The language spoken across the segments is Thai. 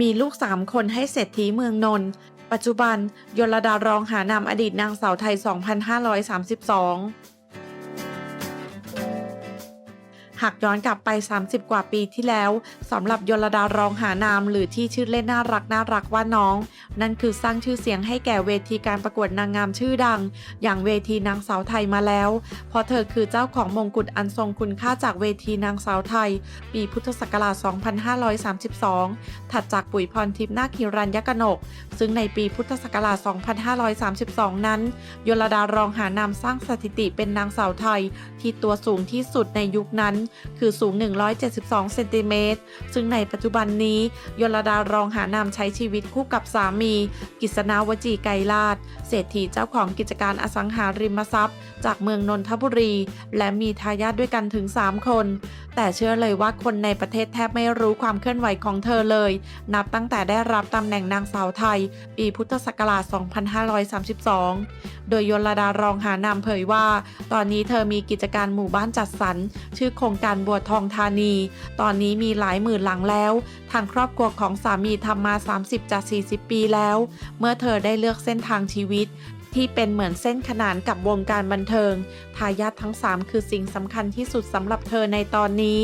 มีลูกสามคนให้เศรษฐีเมืองนนท์ปัจจุบันยลดารองหานามอดีตนางสาวไทย 2532 หากย้อนกลับไป 30 กว่าปีที่แล้วสำหรับยลดารองหานาม หรือที่ชื่อเล่นน่ารักน่ารักว่าน้อง นั่นคือสร้างชื่อเสียงให้แก่เวทีการประกวดนางงามชื่อดัง อย่างเวทีนางสาวไทยมาแล้ว เพราะเธอคือเจ้าของมงกุฎอันทรงคุณค่าจากเวทีนางสาวไทย ปีพุทธศักราช 2532 ถัดจากปุ๋ยพรทิพย์นาคิรัญยกนก ซึ่งในปีพุทธศักราช 2532 นั้น ยลดารองหานามสร้างสถิติเป็นนางสาวไทย ที่ตัวสูงที่สุดในยุคนั้นคือสูง 172 เซนติเมตร ซึ่งในปัจจุบันนี้ยลดารองหานามใช้ชีวิตคู่กับสามี กิษณาวจีไกรลาดเศรษฐีเจ้าของกิจการอสังหาริมทรัพย์ จากเมืองนนทบุรี และมีทายาทด้วยกันถึง 3 คน แต่เชื่อเลยว่าคนในประเทศแทบไม่รู้ความเคลื่อนไหวของเธอเลย นับตั้งแต่ได้รับตำแหน่งนางสาวไทย ปีพุทธศักราช 2532 โดยยลดารองหานามเผยว่า ตอนนี้เธอมีกิจการหมู่บ้านจัดสรรชื่อโครงการบัวทองธานี ตอนนี้มีหลายหมื่นหลังแล้ว ทางครอบครัวของสามีทำมา 30จาก40 ปีแล้ว เมื่อเธอได้เลือกเส้นทางชีวิตที่เป็นเหมือนเส้นขนานกับวงการบันเทิง ทายาททั้ง 3 คือสิ่งสำคัญที่สุดสำหรับเธอในตอนนี้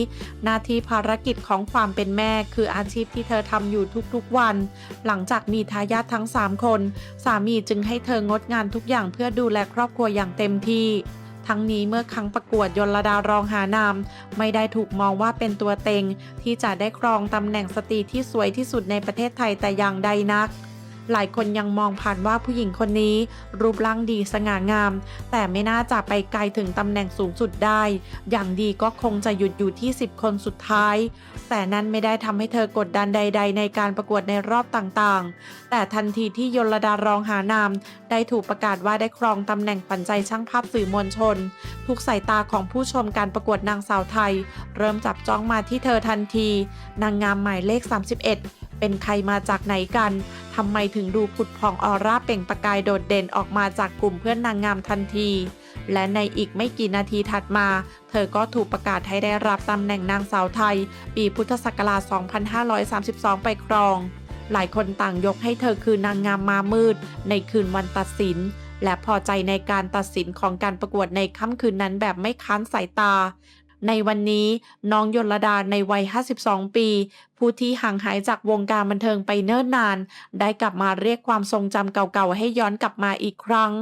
หน้าที่ภารกิจของความเป็นแม่คืออาชีพที่เธอทำอยู่ทุกๆวัน หลังจากมีทายาททั้ง 3 คน สามีจึงให้เธองดงานทุกอย่างเพื่อดูแลครอบครัวอย่างเต็มที่ ทั้งนี้เมื่อครั้งประกวดยลดารองหานามไม่ได้ถูกมองว่าเป็นตัวเต็ง ที่จะได้ครองตำแหน่งสตรีที่สวยที่สุดในประเทศไทยแต่อย่างใดนัก หลายคนยังมองผ่านว่าผู้หญิงคนนี้ รูปร่างดีสง่างาม แต่ไม่น่าจะไปไกลถึงตำแหน่งสูงสุดได้ อย่างดีก็คงจะหยุดอยู่ที่ 10 คนสุดท้าย แต่นั้นไม่ได้ทำให้เธอกดดันใด ๆ ในการประกวดในรอบต่างๆ แต่ทันทีที่ยลดารองหานามได้ถูกประกาศว่าได้ครองตำแหน่งปันใจช่างภาพสื่อมวลชน ทุกสายตาของผู้ชมการประกวดนางสาวไทย เริ่มจับจ้องมาที่เธอทันที นางงามหมายเลข 31 เป็นใครมาจากไหนกันทำไมถึงดูผุดผ่องออร่าเปล่งประกายโดดเด่นออกมาจากกลุ่มเพื่อนนางงามทันที และในอีกไม่กี่นาทีถัดมา เธอก็ถูกประกาศให้ได้รับตำแหน่งนางสาวไทย ปีพุทธศักราช 2532 ไปครอง หลายคนต่างยกให้เธอคือนางงามมามืด ในคืนวันตัดสินและพอใจในการตัดสินของการประกวดในค่ำคืนนั้นแบบไม่ค้านสายตา ในวันนี้น้องยลดาในวัย 52 ปี ผู้ที่ห่างหายจากวงการบันเทิงไปเนิ่นนาน ได้กลับมาเรียกความทรงจำเก่าๆ ให้ย้อนกลับมาอีกครั้ง